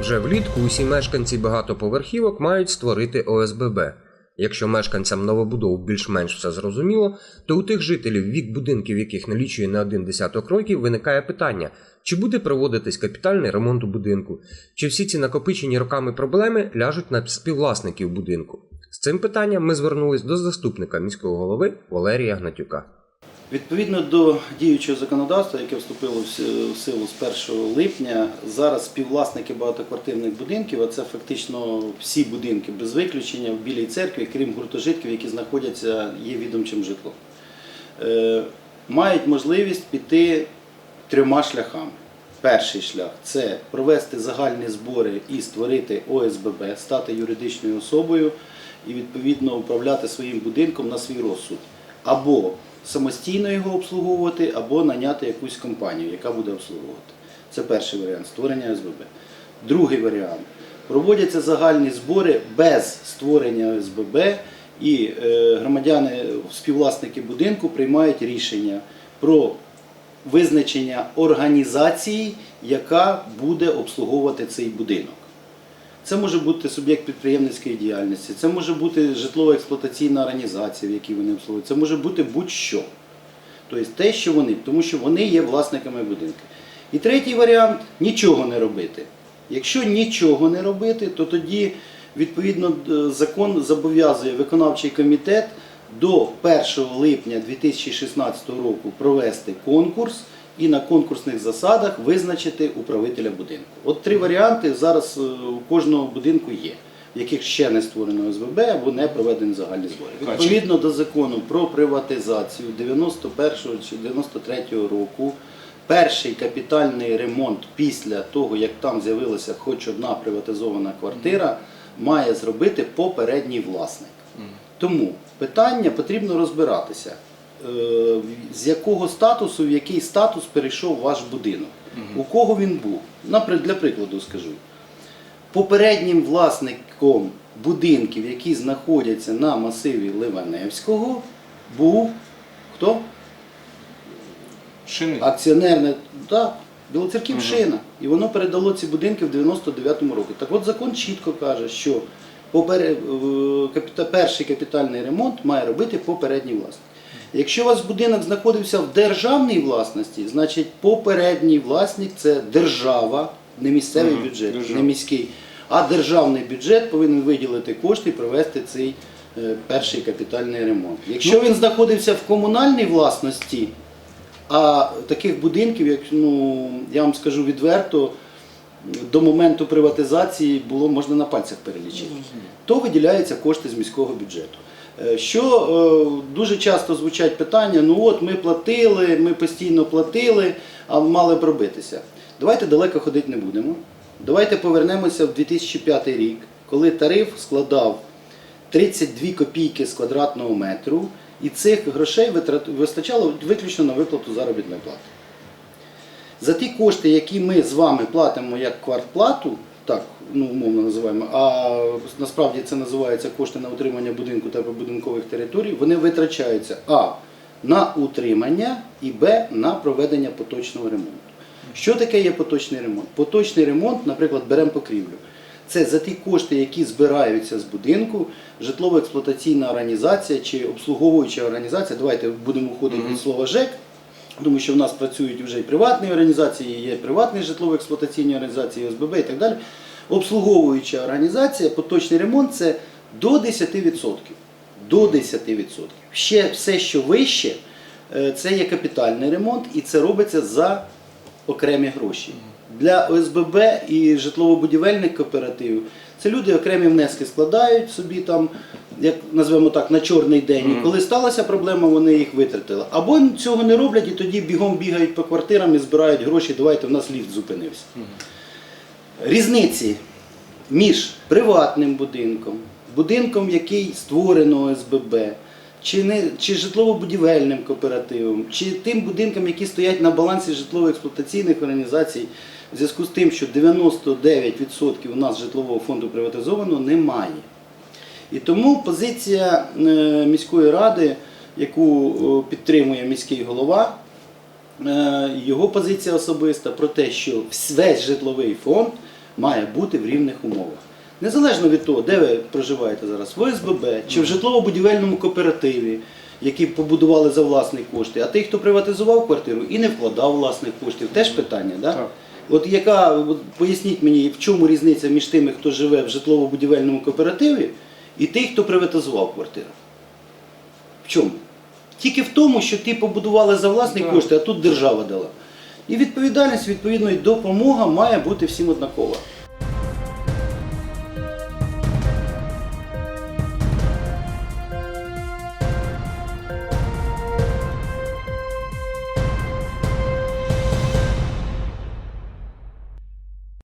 Вже влітку усі мешканці багатоповерхівок мають створити ОСББ. Якщо мешканцям новобудов більш-менш все зрозуміло, то у тих жителів, вік будинків яких налічує не один десяток років, виникає питання, чи буде проводитись капітальний ремонт у будинку, чи всі ці накопичені роками проблеми ляжуть на співвласників будинку. З цим питанням ми звернулись до заступника міського голови Валерія Гнатюка. Відповідно до діючого законодавства, яке вступило в силу з 1 липня, зараз співвласники багатоквартирних будинків, а це фактично всі будинки без виключення в Білій церкві, крім гуртожитків, які знаходяться, є відомчим житлом, е, мають можливість піти трьома шляхами. Перший шлях це провести загальні збори і створити ОСББ, стати юридичною особою і відповідно управляти своїм будинком на свій розсуд. Або самостійно його обслуговувати, або наняти якусь компанію, яка буде обслуговувати. Це перший варіант створення ОСББ. Другий варіант. Проводяться загальні збори без створення ОСББ, і е, громадяни, співвласники будинку приймають рішення про визначення організації, яка буде обслуговувати цей будинок. Це може бути суб'єкт підприємницької діяльності, це може бути житлово-експлуатаційна організація, в якій вони обслуговують, це може бути будь-що. Тобто те, що вони, тому що вони є власниками будинку. І третій варіант нічого не робити. Якщо нічого не робити, то тоді відповідно закон зобов'язує виконавчий комітет до 1 липня 2016 року провести конкурс і на конкурсних засадах визначити управителя будинку. От три варіанти зараз е, у кожного будинку є, в яких ще не створено СВБ або не проведені загальні збори. Відповідно до закону про приватизацію 91 чи 93 року. Перший капітальний ремонт після того, як там з'явилася хоч одна приватизована квартира, має зробити попередній власник. Тому питання потрібно розбиратися, з якого статусу, в який статус перейшов ваш будинок, у кого він був. Для прикладу скажу. Попереднім власником будинків, які знаходяться на масиві Ливаневського, був хто? Шини. Акціонерне, так, Білоцерківщина. І воно передало ці будинки в 99-му році. Так от закон чітко каже, що е, перший капітальний ремонт має робити попередній власник. Якщо у вас будинок знаходився в державній власності, значить попередній власник це держава, не місцевий Мгм, бюджет, держава. не міський, а державний бюджет повинен виділити кошти і провести цей е, перший капітальний ремонт. Якщо він знаходився в комунальній власності, а таких будинків, як ну я вам скажу відверто, до моменту приватизації було можна на пальцях перелічити. То виділяються кошти з міського бюджету. Е, Що е, дуже часто звучать питання: ну от ми платили, ми постійно платили, а мали б робитися. Давайте далеко ходити не будемо. Давайте повернемося в 2005 рік, коли тариф складав 32 копійки з квадратного метру, і цих грошей вистачало виключно на виплату заробітної плати. За ті кошти, які ми з вами платимо як квартплату, так ну, умовно називаємо, а насправді це називається кошти на утримання будинку та прибудинкових територій, вони витрачаються А на утримання і Б на проведення поточного ремонту. Що таке є поточний ремонт? Поточний ремонт, наприклад, беремо покрівлю. Це за ті кошти, які збираються з будинку, житлово-експлуатаційна організація чи обслуговуюча організація. Давайте будемо входити від слова ЖЕК, тому що в нас працюють вже і приватні організації, є приватні житлово-експлуатаційні організації, ОСББ і так далі. Обслуговуюча організація, поточний ремонт це до 10%. До 10%. Ще все, що вище, е, це є капітальний ремонт, і це робиться за окремі гроші. Для ОСББ і житлово-будівельних кооперативів це люди окремі внески складають собі там, як назвемо так, на чорний день. І коли сталася проблема, вони їх витратили. Або цього не роблять і тоді бігом бігають по квартирам і збирають гроші, давайте в нас ліфт зупинився. Різниці між приватним будинком, будинком, який створено ОСББ, чи, не, чи житлово-будівельним кооперативом, чи тим будинкам, які стоять на балансі житлово-експлуатаційних організацій, в зв'язку з тим, що 99% у нас житлового фонду приватизовано, немає. І тому позиція е, міської ради, яку е, підтримує міський голова, е, його позиція особиста про те, що весь житловий фонд має бути в рівних умовах. Незалежно від того, де ви проживаєте зараз, в ОСББ чи в житлово-будівельному кооперативі, які побудували за власні кошти, а той, хто приватизував квартиру і не вкладав власних коштів, теж питання. Да? Так. От яка, от поясніть мені, в чому різниця між тими, хто живе в житлово-будівельному кооперативі, і тих, хто приватизував квартиру? В чому? Тільки в тому, що ті побудували за власні кошти, а тут держава дала. І відповідальність, відповідно, і допомога має бути всім однакова.